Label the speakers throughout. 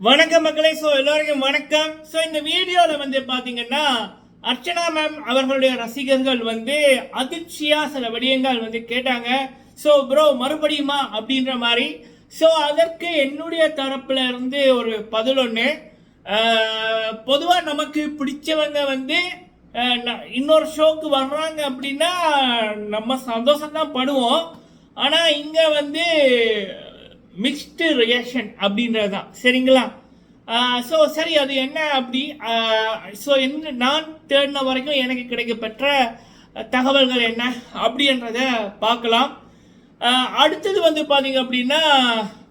Speaker 1: வணக்கம் மக்களை. ஸோ எல்லோருக்கும் வணக்கம். ஸோ இந்த வீடியோவில் வந்து பார்த்தீங்கன்னா அர்ச்சனா மேம் அவர்களுடைய ரசிகர்கள் வந்து அதிர்ச்சியாக சில விடயங்கள் வந்து கேட்டாங்க. ஸோ ப்ரோ மறுபடியுமா அப்படின்ற மாதிரி. ஸோ அதற்கு என்னுடைய தரப்பில் இருந்து ஒரு பதில் ஒன்று பொதுவாக நமக்கு பிடிச்சவங்க வந்து இன்னொரு ஷோக்கு வர்றாங்க அப்படின்னா நம்ம சந்தோஷம் தான் படுவோம். ஆனால் இங்கே வந்து மிக்ஸ்டு ரியாக்ஷன் அப்படின்றது தான் சரிங்களா ஸோ சரி அது என்ன அப்படி? ஸோ என்ன நான் தேடின வரைக்கும் எனக்கு கிடைக்கப்பெற்ற தகவல்கள் என்ன அப்படின்றத பார்க்கலாம். அடுத்தது வந்து பார்த்தீங்க அப்படின்னா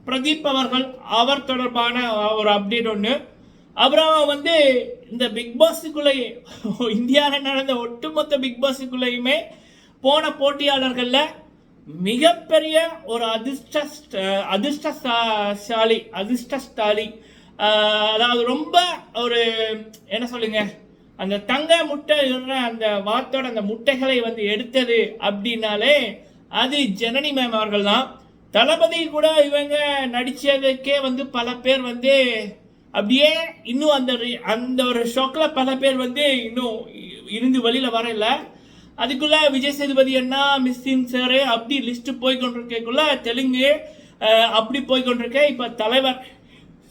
Speaker 1: பிரதீப் அவர்கள் அவர் தொடர்பான ஒரு அப்டேட் ஒன்று அப்புறம் வந்து இந்த பிக் பாஸுக்குள்ளே இந்தியாவில் நடந்த ஒட்டுமொத்த பிக் பாஸுக்குள்ளேயுமே போன போட்டியாளர்களில் மிகப்பெரிய ஒரு அதிர்ஷ்ட அதிர்ஷ்டசாலி அதிர்ஷ்டசாலி அதாவது ரொம்ப ஒரு என்ன சொல்லுங்க அந்த தங்க முட்டை அந்த வாத்தோட அந்த முட்டைகளை வந்து எடுத்தது அப்படின்னாலே அது ஜனனி மேம் அவர்கள் தான் தளபதி கூட இவங்க நடித்ததுக்கே வந்து பல பேர் வந்து அப்படியே இன்னும் அந்த அந்த ஒரு ஷோக்கில் பல பேர் வந்து இன்னும் இ- இருந்து வழியில் வரல. அதுக்குள்ள விஜய் சேதுபதி அண்ணா மிஸ்ஸின் சார் அப்படி லிஸ்ட் போய் கொண்டிருக்கக்குள்ள தெலுங்கு அப்படி போய் கொண்டிருக்க இப்போ தலைவர்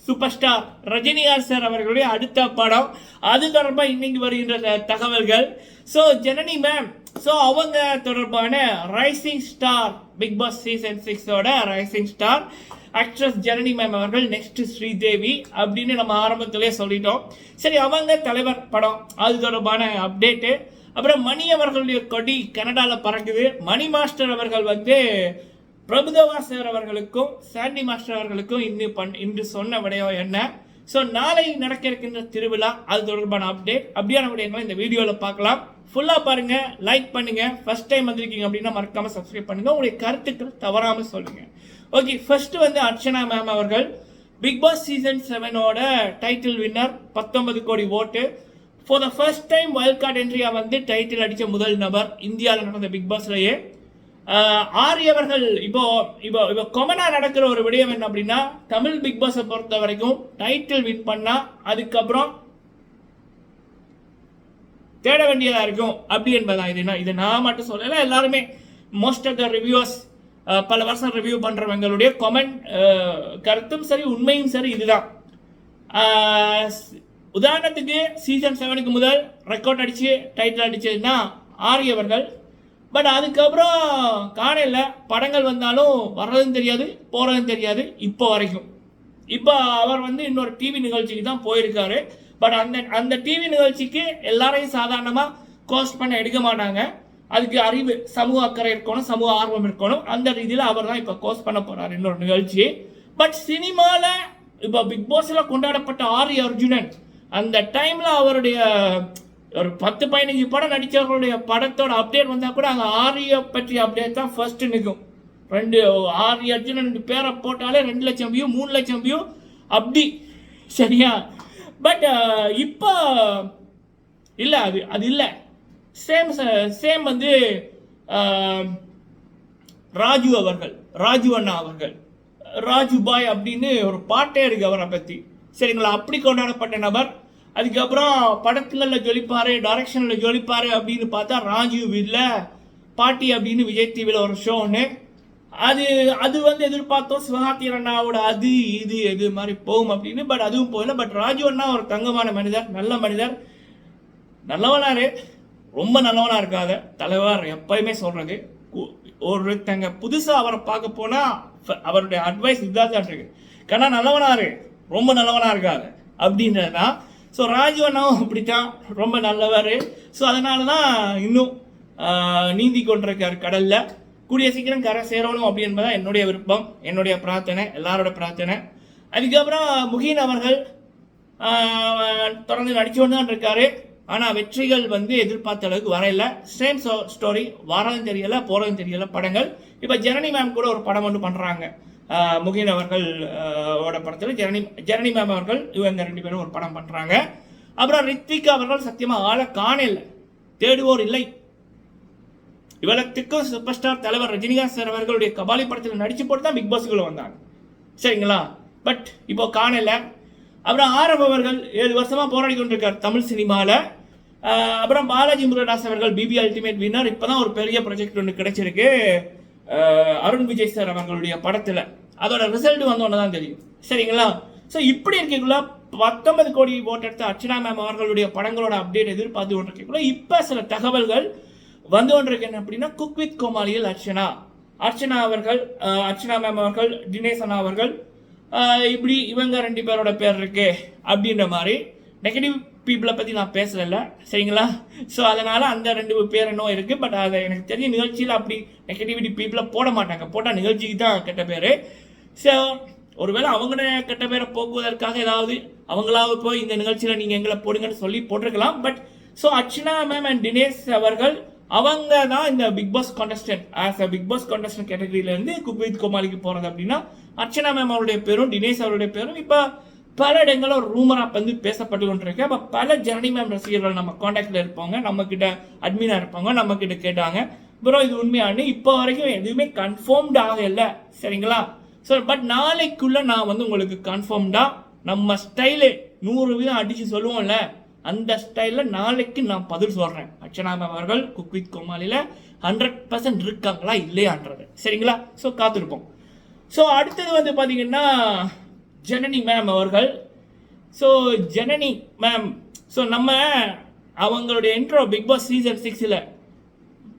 Speaker 1: சூப்பர் ஸ்டார் ரஜினிகாந்த் சார் அவர்களுடைய அடுத்த படம். அது தொடர்பாக இன்னைக்கு வருகின்ற த- தகவல்கள். ஸோ ஜனனி மேம் ஸோ அவங்க தொடர்பான rising star Bigg Boss season சிக்ஸோட rising star actress Janani ma'am அவர்கள் நெக்ஸ்ட் ஸ்ரீதேவி அப்படின்னு நம்ம ஆரம்பத்திலே சொல்லிட்டோம். சரி அவங்க தலைவர் படம் அது தொடர்பான அப்டேட்டு அப்புறம் மணி அவர்களுடைய கொடி கனடாவில் பறக்குது. மணி மாஸ்டர் அவர்கள் வந்து பிரபுதவா சார் அவர்களுக்கும் சாண்டி மாஸ்டர் அவர்களுக்கும் இன்னும் பண் இன்று சொன்ன விடயம் என்ன? ஸோ நாளை நடக்க இருக்கின்ற திருவிழா அது தொடர்பான அப்டேட் அப்படியான விடயங்களை இந்த வீடியோவில் பார்க்கலாம். ஃபுல்லாக பாருங்க லைக் பண்ணுங்க. ஃபர்ஸ்ட் டைம் வந்திருக்கீங்க அப்படின்னா மறக்காமல் சப்ஸ்கிரைப் பண்ணுங்கள் உங்களுடைய கருத்துக்கள் தவறாமல் சொல்லுங்கள் ஓகே ஃபர்ஸ்ட் வந்து அர்ச்சனா மேம் அவர்கள். பிக் பாஸ் சீசன் செவனோட டைட்டில் வின்னர் பத்தொன்பது கோடி vote. For the first time wild card என்ட்ரியா வந்து டைட்டில் அடித்த முதல் நபர் இந்தியாவில் நடந்த பிக் பாஸ்லேயே ஆரியவர்கள் அவர்கள் இப்போ இப்போ இப்போ கொமனாக நடக்கிற ஒரு விடயம் என்ன அப்படின்னா தமிழ் பிக் பாஸை பொறுத்த வரைக்கும் டைட்டில் வின் பண்ணால் அதுக்கப்புறம் தேட வேண்டியதாக இருக்கும். அப்படி என்பதான் இது நான் இது நான் மட்டும் சொல்லலை. எல்லாருமே மோஸ்ட் ஆஃப் த ரிவ்யூஸ் பல வருஷம் ரிவ்யூ பண்றவங்களுடைய கொமெண்ட் கருத்தும் சரி உண்மையும் சரி இதுதான். உதாரணத்துக்கு சீசன் செவனுக்கு முதல் ரெக்கார்ட் அடிச்சு டைட்டில் அடிச்சதுன்னா ஆரி அவர்கள். பட் அதுக்கப்புறம் காணையில் படங்கள் வந்தாலும் வர்றதும் தெரியாது போகிறதும் தெரியாது இப்போ வரைக்கும். இப்போ அவர் வந்து இன்னொரு டிவி நிகழ்ச்சிக்கு தான் போயிருக்காரு. பட் அந்த அந்த டிவி நிகழ்ச்சிக்கு எல்லாரையும் சாதாரணமாக கோஸ்ட் பண்ண எடுக்க மாட்டாங்க. அதுக்கு அறிவு சமூக அக்கறை இருக்கணும் சமூக ஆர்வம் இருக்கணும். அந்த ரீதியில் அவர் தான் இப்போ கோஸ்ட் பண்ண போகிறார் இன்னொரு நிகழ்ச்சி. பட் சினிமாவில் இப்போ பிக் பாஸில் கொண்டாடப்பட்ட ஆரி அர்ஜுனன் அந்த டைமில் அவருடைய ஒரு பத்து பதினஞ்சு படம் நடித்தவர்களுடைய படத்தோட அப்டேட் வந்தால் கூட அங்கே ஆரிய பற்றி அப்டேட் தான் ஃபர்ஸ்ட் நிற்கும் ரெண்டு ஆரிய அர்ஜுன் ரெண்டு பேரை போட்டாலே ரெண்டு லட்சம் வியூ மூணு லட்சம் வியூ அப்படி. சரியா? பட் இப்போ இல்லை அது அது இல்லை. சேம் சேம் வந்து ராஜு அவர்கள் ராஜு அண்ணா அவர்கள். ராஜு பாய் அப்படின்னு ஒரு பாட்டே இருக்கு அவரை பற்றி சரிங்களா? அப்படி கொண்டாடப்பட்ட நபர் அதுக்கப்புறம் படத்துங்களில் ஜொலிப்பார் டைரக்ஷனில் ஜொலிப்பார் அப்படின்னு பார்த்தா ராஜீவ் இல்லை பாட்டி அப்படின்னு விஜய் டிவியில் ஒரு ஷோ ஒன்று அது அது வந்து எதிர்பார்த்தோம் சிவகார்த்தி அண்ணாவோட அது இது இது மாதிரி போகும் அப்படின்னு. பட் அதுவும் போகல. பட் ராஜு அண்ணா ஒரு தங்கமான மனிதர் நல்ல மனிதர். நல்லவனாரு. ரொம்ப நல்லவனாக இருக்காத தலைவர் எப்பயுமே சொல்கிறது ஒருத்தங்க புதுசாக அவரை பார்க்க போனால் அவருடைய அட்வைஸ் இதாக தான் இருக்கு. கண்ணா நல்லவனாரு. ரொம்ப நல்லவனாக இருக்காது அப்படின்றது தான் ஸோ ராஜீவண்ணாவும் அப்படித்தான் ரொம்ப நல்லவர். ஸோ அதனால தான் இன்னும் நீந்தி கொண்டிருக்கார் கடலில். கூடிய சீக்கிரம் கரை சேரணும் அப்படி என்பதான் என்னுடைய விருப்பம் என்னுடைய பிரார்த்தனை எல்லாரோட பிரார்த்தனை. அதுக்கப்புறம் முகீன் அவர்கள் தொடர்ந்து நடிச்சு கொண்டு தான் இருக்காரு. ஆனால் வெற்றிகள் வந்து எதிர்பார்த்த அளவுக்கு வரையில சேம் ஸ்டோரி வரதும் தெரியல போகிறதும் தெரியல படங்கள். இப்போ ஜனனி மேம் கூட ஒரு படம் ஒன்று பண்ணுறாங்க முகில் அவர்கள் ஓட படத்தில் ஜெரனி ஜெரனி மேம் அவர்கள் இவங்க ரெண்டு பேரும் ஒரு படம் பண்ணுறாங்க அப்புறம் ரித்விக் அவர்கள் சத்தியமாக ஆளை காணல. தேடுவோர் இல்லை. இவளத்துக்கும் சூப்பர் ஸ்டார் தலைவர் ரஜினிகாந்த் சார் அவர்களுடைய கபாலி படத்தில் நடிச்சு போட்டு தான் பிக் பாஸ்க்குள்ள வந்தாங்க. சரிங்களா? பட் இப்போ காணல. அப்புறம் ஆரவ் அவர்கள் ஏழு வருஷமாக போராடி கொண்டிருக்கார் தமிழ் சினிமாவில் அப்புறம் பாலாஜி முருகதாஸ் அவர்கள் பிபி அல்டிமேட் வின்னர் இப்போதான் ஒரு பெரிய ப்ராஜெக்ட் ஒன்று கிடைச்சிருக்கு. அருண் விஜய் சார் அவர்களுடைய படத்தில் அதோட ரிசல்ட் வந்தோன்னு தான் தெரியும். சரிங்களா? ஸோ இப்படி இருக்கக்குள்ள பத்தொன்பது கோடி ஓட்டு எடுத்த அர்ச்சனா மேம் அவர்களுடைய படங்களோட அப்டேட் எதிர்பார்த்து கொண்டிருக்கக்குள்ள இப்போ சில தகவல்கள் வந்து கொண்டிருக்கேன் என்ன அப்படின்னா குக் வித் கோமாளியில் அர்ச்சனா. அர்ச்சனா அவர்கள் அர்ச்சனா மேம் அவர்கள் தினேஷ் அண்ணா அவர்கள் இப்படி இவங்க ரெண்டு பேரோட பேர் இருக்கு அப்படின்ற மாதிரி நெகட்டிவ் பீப்புளை பற்றி நான் பேசல சரிங்களா? ஸோ அதனால் அந்த ரெண்டு பேர் இன்னும் இருக்குது பட் அதை எனக்கு தெரிஞ்ச நிகழ்ச்சியில் அப்படி நெகட்டிவிட்டி பீப்புளை போட மாட்டாங்க. போட்டால் நிகழ்ச்சிக்கு தான் கெட்ட பேர். ஸோ ஒருவேளை அவங்கள கெட்ட பேரை போக்குவதற்காக ஏதாவது அவங்களாவது போய் இந்த நிகழ்ச்சியில் நீங்கள் எங்களை போடுங்கன்னு சொல்லி போட்டிருக்கலாம். But so Archana ma'am and Dinesh அவர்கள் அவங்க தான் இந்த Bigg Boss contestant as a Bigg Boss contestant கேட்டகரியிலேருந்து cook with கோமாளிக்கு போகிறது அப்படின்னா அர்ச்சனா மேம் அவருடைய பேரும் தினேஷ் அவருடைய பேரும் இப்போ பல இடங்களில் ஒரு ரூமராக வந்து பேசப்பட்டு கொண்டிருக்கு. அப்போ பல ஜனனி மேம் ரசிகர்கள் நம்ம காண்டாக்டில் இருப்பாங்க. நம்மக்கிட்ட அட்மினாக இருப்பாங்க. நம்மக்கிட்ட கேட்டாங்க. ப்ரோ இது உண்மையானு இப்போ வரைக்கும் எதுவுமே கன்ஃபார்ம்டு ஆகல சரிங்களா? ஸோ பட் நாளைக்குள்ளே நான் வந்து உங்களுக்கு கன்ஃபார்ம்டாக நம்ம ஸ்டைலு நூறு வீதம் அடித்து சொல்லுவோம்ல அந்த ஸ்டைலில் நாளைக்கு நான் பதில் சொல்கிறேன் அர்ச்சனா மேம் அவர்கள் குக் வித் கோமாளியில் ஹண்ட்ரட் பர்சன்ட் இருக்காங்களா இல்லையான்றது. சரிங்களா? ஸோ காத்திருப்போம். ஸோ அடுத்தது வந்து பார்த்தீங்கன்னா ஜனனி மேம் அவர்கள். ஸோ ஜனனி மேம் ஸோ நம்ம அவங்களுடைய இன்ட்ரோ பிக் பாஸ் சீசன் சிக்ஸில்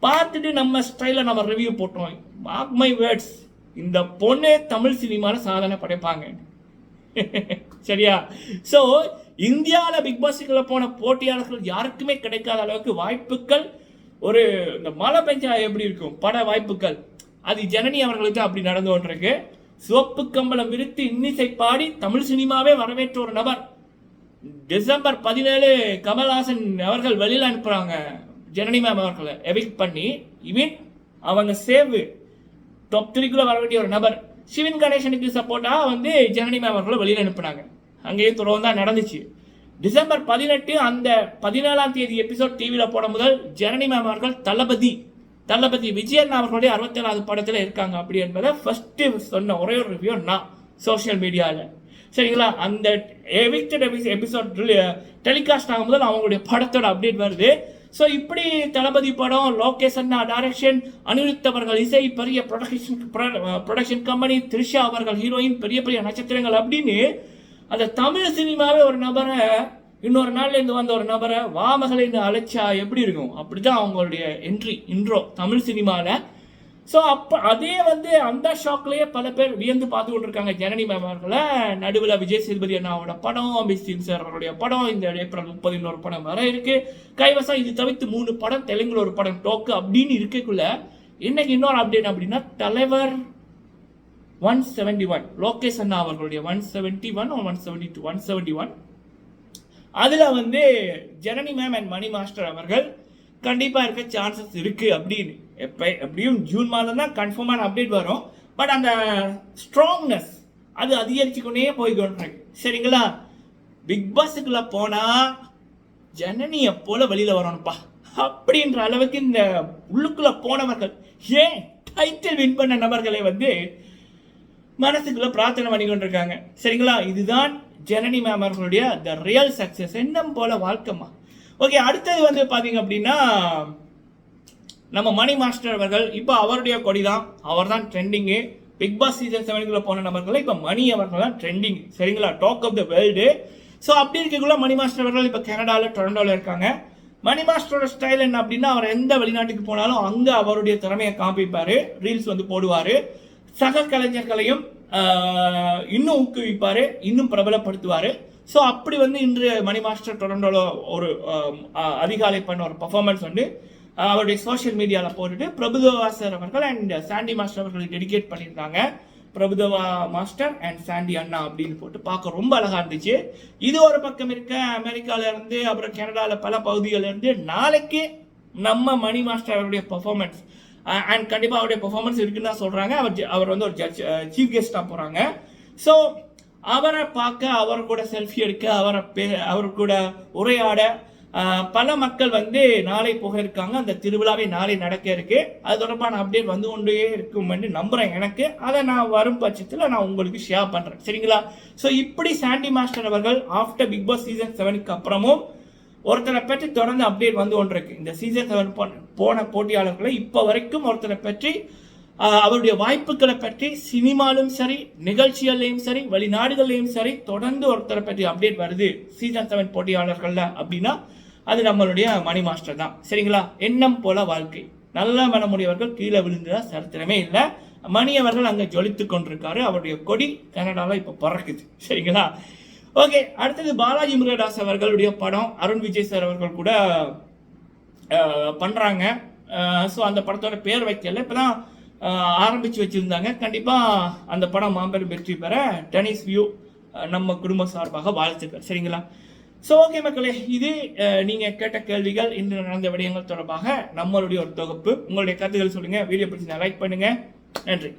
Speaker 1: பார்த்துட்டு நம்ம ஸ்டைலில் நம்ம ரிவ்யூ போட்டோம். மார்க் மை வேர்ட்ஸ் இந்த பொண்ணே தமிழ் சினிமாவில் சாதனை படைப்பாங்க. சரியா? ஸோ இந்தியாவில் பிக் பாஸுக்குள்ள போன போட்டியாளர்கள் யாருக்குமே கிடைக்காத அளவுக்கு வாய்ப்புகள் ஒரு இந்த மழை பெஞ்சா எப்படி இருக்கும்? பட வாய்ப்புகள். அது ஜனனி அவர்களுக்கு அப்படி நடந்து கொண்டிருக்கு. சிவப்பு கம்பளம் விரித்து இன்னிசை பாடி தமிழ் சினிமாவே வரவேற்ற ஒரு நபர். டிசம்பர் பதினேழு கமல்ஹாசன் அவர்கள் வெளியில் அனுப்புகிறாங்க ஜனனி மேம் அவர்களை எவிக் பண்ணி இவன் அவங்க சேவ் டாப் த்ரீக்குள்ளே வர வேண்டிய ஒரு நபர். சிவன் கணேசனுக்கு சப்போர்ட்டாக வந்து ஜனனி மேம் அவர்களை வெளியில் அனுப்புனாங்க. அங்கேயும் துறவு தான் நடந்துச்சு. டிசம்பர் பதினெட்டு அந்த பதினேழாம் தேதி எபிசோட் டிவியில் போட முதல் ஜனனி மேம் அவர்கள் தளபதி. தளபதி விஜயன் அவர்களுடைய அறுபத்தேழாவது படத்தில் இருக்காங்க. அப்படி என்பதை ஃபர்ஸ்ட் சொன்ன ஒரே ஒரு ரிவ்யூ நான் சோஷியல் மீடியாவில் சரிங்களா? அந்த எவிக்டட் எபிசோட் டெலிகாஸ்ட் ஆகும் போது அவங்களுடைய படத்தோட அப்டேட் வருது. ஸோ இப்படி தளபதி படம் லோகேஷ் அண்ணா டைரக்ஷன் அனிருத் அவர்கள் இசை பெரிய ப்ரொடக்ஷன் ப்ரொடக்ஷன் கம்பெனி த்ரிஷா அவர்கள் ஹீரோயின் பெரிய பெரிய நட்சத்திரங்கள் அப்படின்னு அந்த தமிழ் சினிமாவே ஒரு நபரை இன்னொரு நாள்ல இருந்து வந்த ஒரு நபரை வாமகளைன்னு அழைச்சா எப்படி இருக்கும்? அப்படிதான் அவங்களுடைய என்ட்ரி இன்ட்ரோ தமிழ் சினிமாவில் ஸோ அப்போ அதே வந்து அந்த ஷாக்லேயே பல பேர் வியந்து பார்த்து கொண்டிருக்காங்க. ஜனனி மேம் அவர்களை. நடுவில் விஜய் சேதுபதி அண்ணாவோட படம் அபிஸ்தீன் சார் அவருடைய படம் இந்த ஏப்ரல் முப்பது இன்னொரு படம் வர இருக்கு. கைவசம் இது தவிர்த்து மூணு படம் தெலுங்குல ஒரு படம் டோக்கு அப்படின்னு இருக்கக்குள்ள இன்னைக்கு இன்னொரு அப்டேட் அப்படின்னா தலைவர் ஒன் செவன்டி ஒன் லோகேஷ் அண்ணா அவர்களுடைய one seventy one one seventy two one seventy one அதில் வந்து Janani ma'am and Mani master அவர்கள் கண்டிப்பாக இருக்க சான்சஸ் இருக்குது அப்படின்னு. எப்போ எப்படியும் ஜூன் மாதம் தான் கன்ஃபார்மான அப்டேட் வரும். பட் அந்த ஸ்ட்ராங்னஸ் அது அதிகரித்து கொண்டே போய் கொண்டிருக்கு சரிங்களா பிக் பாஸுக்குள்ள போனால் ஜனனியை போல வெளியில் வரணும்ப்பா. அப்படின்ற அளவுக்கு இந்த உள்ளுக்குள்ளே போனவர்கள் ஏன் டைட்டில் வின் பண்ண நபர்களை வந்து மனசுக்குள்ளே பிரார்த்தனை பண்ணி கொண்டிருக்காங்க சரிங்களா? இதுதான் ஜனனி மேம் அவர்களுடைய த ரியல் சக்சஸ் எண்ணம் போல வாழ்க்கைமா ஓகே அடுத்தது வந்து பார்த்தீங்க அப்படின்னா நம்ம மணி மாஸ்டர் அவர்கள் இப்போ அவருடைய கொடி தான் அவர் தான் ட்ரெண்டிங்கு பிக் பாஸ் சீசன் செவனுக்குள்ள போன நபர்கள் இப்போ மணி அவர்கள் தான் ட்ரெண்டிங் சரிங்களா? Talk of the world so அப்படி இருக்கக்குள்ள மணி மாஸ்டர் அவர்கள் இப்போ கனடாவில் டொரண்டோவில் இருக்காங்க. மணி மாஸ்டரோட ஸ்டைல் என்ன அப்படின்னா அவர் எந்த வெளிநாட்டுக்கு போனாலும் அங்கே அவருடைய திறமையை காண்பிப்பார் ரீல்ஸ் வந்து போடுவார். சக கலைஞர்களையும் இன்னும் ஊக்குவிப்பார் இன்னும் பிரபலப்படுத்துவார். ஸோ அப்படி வந்து இன்று மணி மாஸ்டர் டொரண்டோல ஒரு அதிகாலை பண்ண ஒரு பர்ஃபார்மன்ஸ் வந்து அவருடைய சோஷியல் மீடியாவில் போட்டுட்டு பிரபுதேவா சார் அவர்கள் அண்ட் சாண்டி மாஸ்டர் அவர்கள் டெடிகேட் பண்ணியிருந்தாங்க. பிரபுதேவா மாஸ்டர் அண்ட் சாண்டி அண்ணா அப்படின்னு போட்டு பார்க்க ரொம்ப அழகாக இருந்துச்சு. இது ஒரு பக்கம் இருக்க அமெரிக்காவிலேருந்து அப்புறம் கனடாவில் பல பகுதிகளிலேருந்து நாளைக்கு நம்ம மணி மாஸ்டர் அவருடைய பர்ஃபார்மன்ஸ் அண்ட் கண்டிப்பாக அவருடைய பெர்ஃபார்மன்ஸ் இருக்குன்னு தான் சொல்கிறாங்க அவர் அவர் வந்து ஒரு ஜட்ஜ் சீஃப் கெஸ்ட்டாக போகிறாங்க ஸோ அவரை பார்க்க அவர் கூட செல்ஃபி எடுக்க அவரை பே அவர் கூட உரையாட பல மக்கள் வந்து நாளை போக இருக்காங்க. அந்த திருவிழாவே நாளை நடக்க இருக்கு. அது தொடர்பான அப்டேட் வந்து கொண்டே இருக்கும் என்று நம்புறேன் எனக்கு. அதை நான் வரும் பட்சத்தில் நான் உங்களுக்கு ஷேர் பண்றேன். சரிங்களா? ஸோ இப்படி சாண்டி மாஸ்டர் அவர்கள் ஆஃப்டர் பிக் பாஸ் சீசன் செவனுக்கு அப்புறமும் ஒருத்தரை பற்றி தொடர்ந்து அப்டேட் வந்து கொண்டிருக்கு. இந்த சீசன் செவன் போன போட்டியாளர்களை இப்போ வரைக்கும் ஒருத்தரை பற்றி அவருடைய வாய்ப்புகளை பற்றி சினிமாலும் சரி நிகழ்ச்சிகள்லையும் சரி வெளிநாடுகள்லையும் சரி தொடர்ந்து ஒருத்தரை பற்றி அப்டேட் வருது சீசன் செவன் போட்டியாளர்களில் அப்படின்னா அது நம்மளுடைய மணி மாஸ்டர் தான். சரிங்களா? எண்ணம் போல வாழ்க்கை. நல்ல மனமுடையவர்கள் கீழே விழுந்ததா சரித்திரமே இல்லை. மணி அவர்கள் அங்கே ஜொலித்து கொண்டிருக்காரு. அவருடைய கொடி கனடாவில் இப்போ பறக்குது. சரிங்களா? ஓகே அடுத்தது பாலாஜி முருகதாஸ் அவர்களுடைய படம். அருண் விஜய் சார் அவர்கள் கூட பண்ணுறாங்க ஸோ அந்த படத்தோட பேர் வைக்கல. இப்போ தான் ஆரம்பித்து வச்சுருந்தாங்க. கண்டிப்பாக அந்த படம் மாபெரும் வெற்றி பெற டெனிஸ் வியூ நம்ம குடும்ப சார்பாக வாழ்த்துக்கள். சரிங்களா? ஸோ ஓகே மக்களே இது நீங்கள் கேட்ட கேள்விகள் இன்று நடந்த விடயங்கள் தொடர்பாக நம்மளுடைய ஒரு தொகுப்பு. உங்களுடைய கருத்துக்கள் சொல்லுங்கள் வீடியோ பிடிச்சி லைக் பண்ணுங்கள் நன்றி.